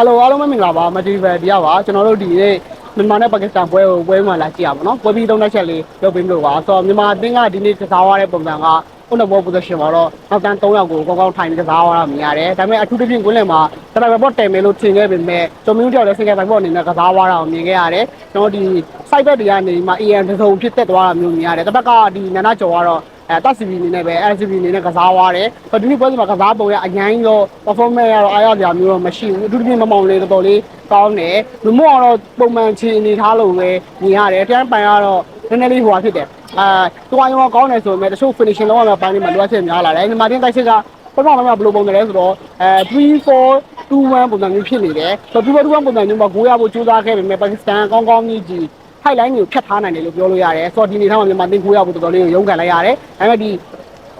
ဟယ်လိုအားလုံးပဲမင်္ဂလာပါမတီဗယ်တရားပါကျွန်တော်တို့ဒီနေ့မြန်မာနဲ့ပါကစ္စတန်ပွဲကိုပွဲမှာလာကြည့်ရပါတော့ပွဲပြီးသုံးတဲ့ချက်လေးလုပ်ပေးလို့ပါဆိုတော့မြန်မာအသင်းကဒီနေ့ကစားရတဲ့ပုံစံက ခုနဘော position မှာတော့နောက်တန်း3ယောက်ကိုကောင်းကောင်းထိုင်ကစားရတာမြင်ရတယ်ဒါပေမဲ့အထူးသဖြင့်ကွင်းလယ်မှာတရဘဘော့တယ်မယ်လို့ထင်ခဲ့ပေမဲ့ကျွန်တော်မျိုးတယောက်လည်း single back ဘော့အနေနဲ့ကစားရတာကိုမြင်ခဲ့ရတယ်ကျွန်တော်ဒီ side back တွေကနေမှ AN တစ်စုံဖြစ်သက်သွားတာမျိုးမြင်ရတယ်တစ်ဘက်ကဒီနန္ဒကျော်ကတော့အဲတက်စီဗီအနေနဲ့ပဲ LCV အနေနဲ့ကစားသွားတယ်။ဒီနေ့ပွဲစဉ်မှာကစားပုံရအရင်ရော performance ကတော့အားရစရာမျိုးတော့မရှိဘူး။အထူးသဖြင့်မမောင်လေးတော်တော်လေးကောင်းတယ်။လူမို့ကတော့ပုံမှန်ချင်အနေထားလို့ပဲမြင်ရတယ်။တန်းပိုင်ကတော့နည်းနည်းလေးဟိုဟာဖြစ်တယ်။ အာတွားရောကောင်းတယ်ဆိုပေမဲ့တချို့ finishing လောက်ရမယ့်ပိုင်းတွေမှာလိုအပ်ချက်များလာတယ်။ညီမတင်းတိုက်စစ်ကပထမပိုင်းမှာဘယ်လိုပုံစံလဲဆိုတော့အဲ3 4 2 1ပုံစံမျိုးဖြစ်နေတယ်။ဆိုတော့2 4 2 1ပုံစံမျိုးမှာ9ရဖို့ကြိုးစားခဲ့ပေမဲ့ပါကစ္စတန်ကောင်းကောင်းကြီးကြီး highline ကိုဖြတ်ထားနိုင်တယ်လို့ပြောလို့ရတယ်ဆိုတော့ဒီနေထားမှာမြန်မာတင်ခိုးရဖို့တော်တော်လေးကိုရုန်းကန်လိုက်ရတယ်ဒါပေမဲ့ဒီ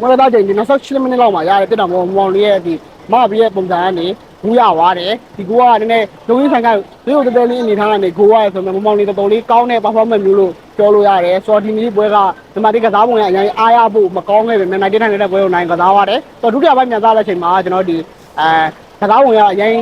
မရတော့ချိန်ဒီ28မိနစ်လောက်မှာရတယ်ပြတ်တော့မောင်မောင်လေးရဲ့ဒီမဘီရဲ့ပုံစံကနေ ဘူးရသွားတယ်ဒီကိုကနည်းနည်းလုံရင်းဆိုင်ကဒီလိုတော်တော်လေးအနေထားကနေကိုရရဆိုတော့မောင်မောင်လေးတော်တော်လေးကောင်းတဲ့ performance မျိုးလို့ပြောလို့ရတယ်ဆိုတော့ဒီနေ့ပွဲကမြန်မာတင်ကစားပုံရအရင်အားရဖို့မကောင်းခဲ့ပေမဲ့နိုင်တဲ့နိုင်တဲ့ပွဲကိုနိုင်ကစားရတယ်ဆိုတော့ဒုတိယပိုင်းမြန်စားတဲ့အချိန်မှာကျွန်တော်ဒီအဲကစားပုံရအရင်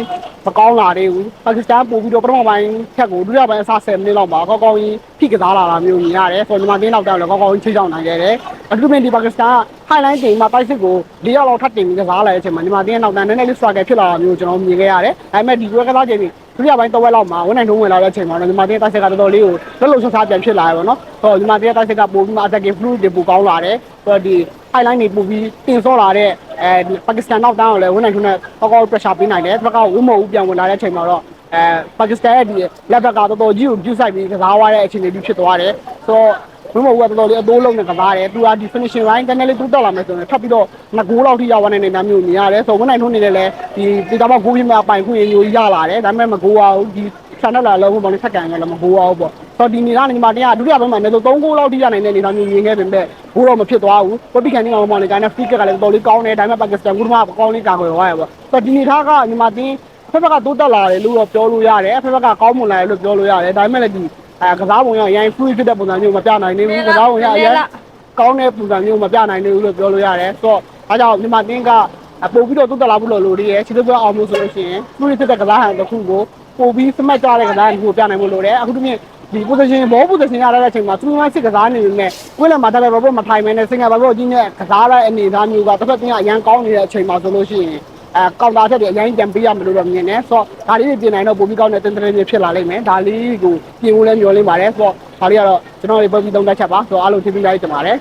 မကောင်းလာသေးဘူးပါကစ္စတန်ပို့ပြီးတော့ပထမပိုင်းဖြတ်ကိုဒုတိယပိုင်းအစား10မိနစ်လောက်မှာကောင်းကောင်းကြီးဖိကစားလာတာမျိုးမြင်ရတယ်ဆိုတော့ညီမတင်းနောက်တောက်လည်းကောင်းကောင်းကြီးချိချောင်းနိုင်ခဲ့တယ် အထူးသဖြင့်ဒီပါကစ္စတန်က highline တင်မှာတိုက်စစ်ကို၄ရောက်လောက်ထပ်တင်ပြီးကစားလာတဲ့အချိန်မှာညီမတင်းရဲ့နောက်တန်းနည်းနည်းလေး struggle ဖြစ်လာတာမျိုးကျွန်တော်မြင်ခဲ့ရတယ်ဒါပေမဲ့ဒီပွဲကစားချိန်ပြီးဒုတိယပိုင်းတစ်ဝက်လောက်မှာဝန်နိုင်ထုံးဝင်လာတဲ့အချိန်မှာတော့ညီမတင်းတိုက်စစ်ကတော်တော်လေးကိုလှုပ်လှုပ်ရှားရှားပြန်ဖြစ်လာရပါတော့ဆိုတော့ညီမတင်းတိုက်စစ်ကပို့ပြီးမှ attacking fluid တွေပိုကောင်းလာတယ်ဆိုတော့ဒီ highline တွေပို့ပြီးတင်ဆော့လာတဲ့အဲပါကစ္စတန်နောက်တန်းကိုလည်းဝန်နိုင်ထုံးနဲ့ကောင်းကောင်း pressure ပေးနိုင်တယ်ဒီဘက်ကဝင်းမော်ဦးပြန်ဝင်လာတဲ့အချိန်မှာတော့အဲပါကစ္စတန်ရဲ့ဒီလက်ဘက်ကတော်တော်ကြီးကိုပြုတ်ဆိုင်ပြီးကစားသွားတဲ့အခြေအနေတွေဖြစ်သွားတယ်ဆိုတော့ ဘုမဘကတော်တော်လေးအတိုးလုံးနဲ့ကစားတယ်သူကဒီ finishing line တန်းလေးတူးတက်လာမယ်ဆိုရင်ထပ်ပြီးတော့ငကိုးလောက်ထိရောက်သွားနေတဲ့နာမျိုးမြင်ရတယ်ဆိုတော့ဝန်နိုင်ထုံးနေတယ်လေဒီဒီတော့ဂိုးပြင်းမှာပိုင်ခွင့်မျိုးရလာတယ်ဒါပေမဲ့မကိုးအောင်ဒီ channel လာလုံးဘောင်းလေးထက်ကန်ရလည်းမကိုးအောင်ပေါ့ဆိုတော့ဒီနေ့ကနေညီမတရားဒုတိယပိုင်းမှာလည်း3ဂိုးလောက်ထိရနိုင်တဲ့အနေအထားမျိုးမြင်ခဲ့ပေမဲ့ဂိုးတော့မဖြစ်သွားဘူးပေါ်ပီကန်နေမှာမောင်လေးကိုင်းနဲ့ free kick ကလည်းတော်တော်လေးကောင်းတယ်ဒါပေမဲ့ပါကစ္စတန်ကမှကောင်းလေးကာကွယ်သွားရပေါ့ဆိုတော့ဒီနေ့ထားကညီမတင်းဖက်ဖက်ကတိုးတက်လာတယ်လို့တော့ပြောလို့ရတယ်ဖက်ဖက်ကကောင်းမွန်လာတယ်လို့ပြောလို့ရတယ်ဒါပေမဲ့လည်းဒီ အဲကစားပုံရအရင် free ဖြစ်တဲ့ပုံစံမျိုးမပြနိုင်သေးဘူးကစားပုံရအရင်ကောင်းတဲ့ပုံစံမျိုးမပြနိုင်သေးဘူးလို့ပြောလို့ရတယ်ဆိုတော့အဲကြောင့်ညီမတင်းကပို့ပြီးတော့တိုးတက်လာဖို့လို့လို့ရချစ်တဲ့အောင်လို့ဆိုလို့ရှိရင် free ဖြစ်တဲ့ကစားဟန်တစ်ခုကိုပို့ပြီးစမတ်ကြတဲ့ကစားဟန်တစ်ခုပြနိုင်ဖို့လိုတယ်အခုတည်းဒီ position ဘော position ရတဲ့အချိန်မှာသူမှစစ်ကစားနေနေနဲ့ဝင်းလမှာတက်တယ်ဘောမထိုင်မဲနဲ့စင်ကာဘောကြီးနဲ့ကစားတဲ့အနေအထားမျိုးကတစ်ဖက်ကအရန်ကောင်းနေတဲ့အချိန်မှာဆိုလို့ရှိရင် အဲကောင်တာချက်တွေအရင်ပြန်ပေးရမလို့တော့မြင်တယ်ဆိုတော့ဒါလေးတွေပြင်နိုင်တော့ပုံပြီးကောင်းတဲ့တင်တရင်တွေဖြစ်လာလိမ့်မယ်ဒါလေးကိုပြင်ဖို့လည်းမျှော်လင့်ပါတယ်ဆိုတော့ဒါလေးကတော့ကျွန်တော်တွေပုံပြီးသုံးသက်ချက်ပါဆိုတော့အားလုံးသိပြီးလိုက်ကြပါတယ်